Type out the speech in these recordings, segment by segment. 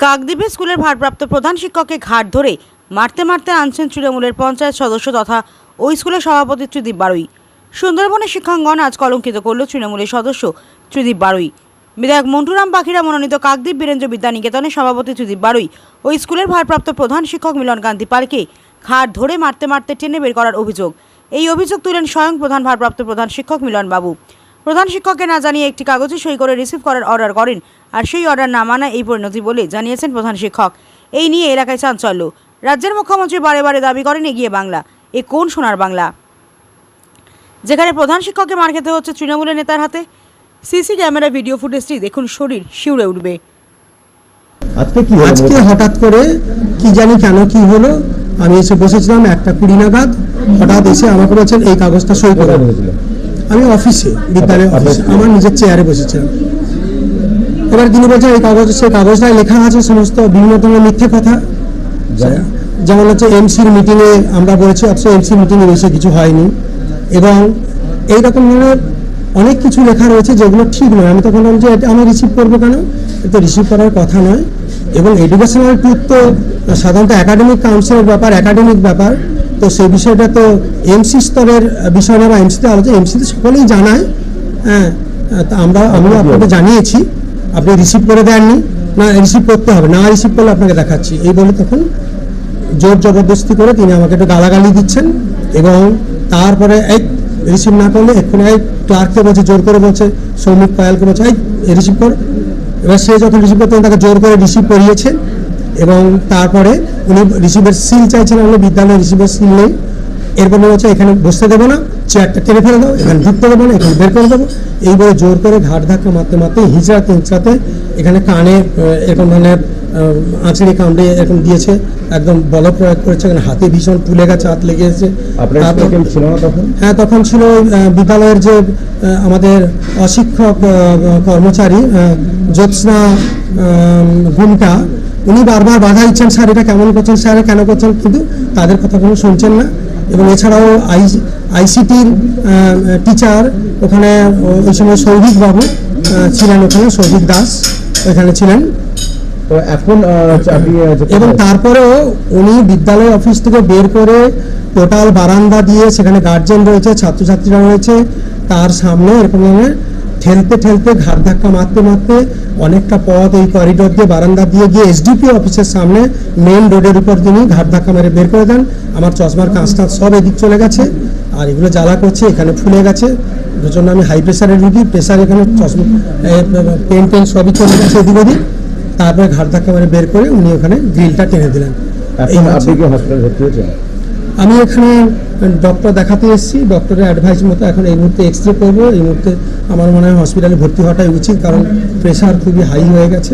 কাকদ্বীপে স্কুলের ভারপ্রাপ্ত প্রধান শিক্ষককে ঘাট ধরে মারতে মারতে আনছেন তৃণমূলের পঞ্চায়েত সদস্য তথা ওই স্কুলের সভাপতি ত্রিদীপ বারুই। সুন্দরবনের শিক্ষাঙ্গন আজ কলঙ্কিত করল তৃণমূলের সদস্য ত্রিদীপ বারুই। বিধায়ক মন্টুরাম পাখিরা মনোনীত কাকদ্বীপ বীরেন্দ্র বিদ্যা নিকেতনের সভাপতি ত্রিদীপ বারুই ওই স্কুলের ভারপ্রাপ্ত প্রধান শিক্ষক মিলন কান্তি পালকে ঘাট ধরে মারতে মারতে টেনে বের করার অভিযোগ। এই অভিযোগ তুলেন স্বয়ং প্রধান ভারপ্রাপ্ত প্রধান শিক্ষক মিলন বাবু। প্রধান শিক্ষককে না জানিয়ে একটি কাগজে সই করে রিসিভ করার অর্ডার করেন আর সেই অর্ডার না মানা এই পরিণতি বলে জানিয়েছেন প্রধান শিক্ষক। এই নিয়ে এলাকায় চাঞ্চল্য। রাজ্যের মুখ্যমন্ত্রী বারে বারে দাবি করেন এগিয়ে বাংলা। এ কোন সোনার বাংলা? যেখানে প্রধান শিক্ষককে মার খেতে হচ্ছে তৃণমূলের নেতার হাতে সিসি ক্যামেরা ভিডিও ফুটেজটি দেখুন শরীর শিউরে উঠবে। আজকে কি আজকে হঠাৎ করে কি জানি কেন কি হলো? আমি এসে বসেছিলাম একটা কুড়ি নাগাদ। হঠাৎ এসে আমাকে বলছেন এই কাগজটা সই করে। আমি অফিসে বিদ্যালয় অফিসে। অফিসে। আমার নিজের চেয়ারে বসেছিলাম। এবার তিনি বলছেন এই কাগজ সেই কাগজটায় লেখা আছে সমস্ত বিভিন্ন ধরনের মিথ্যে কথা। যেমন? হচ্ছে এমসির মিটিংয়ে আমরা বলেছি অথচ এমসি মিটিংয়ে বেশি কিছু হয়নি। এবং এই রকম ধরনের অনেক কিছু লেখা রয়েছে যেগুলো ঠিক নয়। আমি তখন বললাম যে এটা আমি রিসিভ করব কেন? এটা রিসিভ করার কথা নয়। এবং এডুকেশনাল ট্রুথ তো সাধারণত একাডেমিক কাউন্সিলের ব্যাপার একাডেমিক ব্যাপার। তো সেই বিষয়টা তো এমসি স্তরের বিষয় না বা এমসিতে আলোচনা এমসিতে সকলেই জানায়। হ্যাঁ তা আমরা আমি আপনাকে জানিয়েছি। আপনি রিসিভ করে দেননি? না রিসিভ করতে হবে। না রিসিভ করলে আপনাকে দেখাচ্ছি। এই বলে তখন জোর জবরদস্তি করে তিনি আমাকে একটু গালাগালি দিচ্ছেন এবং তারপরে এক রিসিভ না করলে এক্ষুনি এক ক্লার্ককে বলছে, জোর করে বলছে সৌমিক পায়ালকে বলছে, এই রিসিভ কর। এবার সে যখন রিসিভ করতেন তাকে জোর করে রিসিভ করিয়েছেন এবং তারপরে উনি রিসিভের সিল চাইছেন। আমরা বিদ্যালয়ে রিসিভের সিল নেই। এরপর মনে হচ্ছে এখানে বসতে দেবো না চেয়ারটা টেনে ফেলে দাও এখানে ঢুকতে দেবো না এখানে বের করে দেবো। এই বলে জোর করে ঘাট ধাক্কা মারতে মারতে হিঁচড়াতে হিঁচড়াতে এখানে কানে এরকম ধরনের আহ, আঁচড়ি কামড়ে এরকম দিয়েছে একদম বল প্রয়োগ করেছে এখানে হাতে ভীষণ ফুলে গেছে হাত লেগে গেছে হ্যাঁ তখন ছিল ওই, বিদ্যালয়ের যে আমাদের অশিক্ষক কর্মচারী জ্যোৎস্না ভূমিকা উনি বারবার বাধা দিচ্ছেন স্যার এটা কেমন করছেন? স্যার কেন করছেন? কিন্তু তাদের কথা কোনো শুনছেন না। এবং এছাড়াও আই আইসিটির টিচার ওখানে ওই সময় সৌভিক বাবু ছিলেন ওখানে সৌভিক দাস ওখানে ছিলেন। তো এখন এবং তারপরেও উনি বিদ্যালয় অফিস থেকে বের করে টোটাল বারান্দা দিয়ে সেখানে গার্জেন রয়েছে ছাত্রছাত্রীরা রয়েছে তার সামনে এরকম ধরনের ঠেলতে ঠেলতে ঘাট ধাক্কা মারতে মারতে অনেকটা পথ এই করিডোর দিয়ে বারান্দা দিয়ে গিয়ে এসডিপি অফিসের সামনে মেন রোডের উপর তিনি ঘাট ধাক্কা মেরে বের করে দেন। আমার চশমার কাঁচটা সব এদিক চলে গেছে আর এগুলো জ্বালা করছে এখানে ফুলে গেছে। জন্য আমি হাই প্রেশারের রুগী প্রেশার এখানে চশমা পেন টেন সবই চলে গেছে এদিক ওদিক। তারপরে ঘাট ধাক্কা মেরে বের করে উনি ওখানে গ্রিলটা টেনে দিলেন। আপনি কি হসপিটালে ভর্তি হয়েছেন? আমি এখানে ডক্টর দেখাতে এসেছি। ডক্টরের অ্যাডভাইস মতো এখন এই মুহূর্তে এক্স রে করব। এই মুহূর্তে আমার মনে হয় হসপিটালে ভর্তি হওয়াটাই উচিত কারণ প্রেশার খুবই হাই হয়ে গেছে।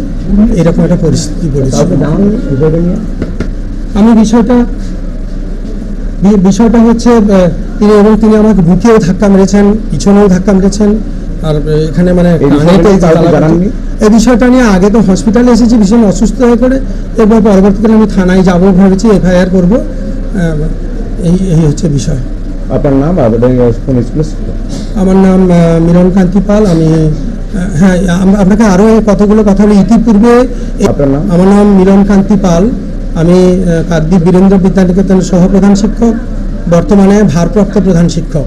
এরকম একটা পরিস্থিতি পড়েছে আমি বিষয়টা বিষয়টা হচ্ছে তিনি এবং তিনি আমাকে বুকেও ধাক্কা মেরেছেন পিছনেও ধাক্কা মেরেছেন আর এখানে মানে এই বিষয়টা নিয়ে আগে তো হসপিটালে এসেছি ভীষণ অসুস্থ হয়ে পড়ে। এরপর পরবর্তীকালে আমি থানায় যাব ভেবেছি এফআইআর করব। এই এই হচ্ছে বিষয়। আপনার নাম আমার নাম মিলন কান্তি পাল। আমি হ্যাঁ আপনাকে আরও কতগুলো কথা বলি। ইতিপূর্বে? আমার নাম মিলন কান্তি পাল। আমি কাকদ্বীপ বীরেন্দ্র বিদ্যানিকেতনের সহপ্রধান শিক্ষক বর্তমানে ভারপ্রাপ্ত প্রধান শিক্ষক।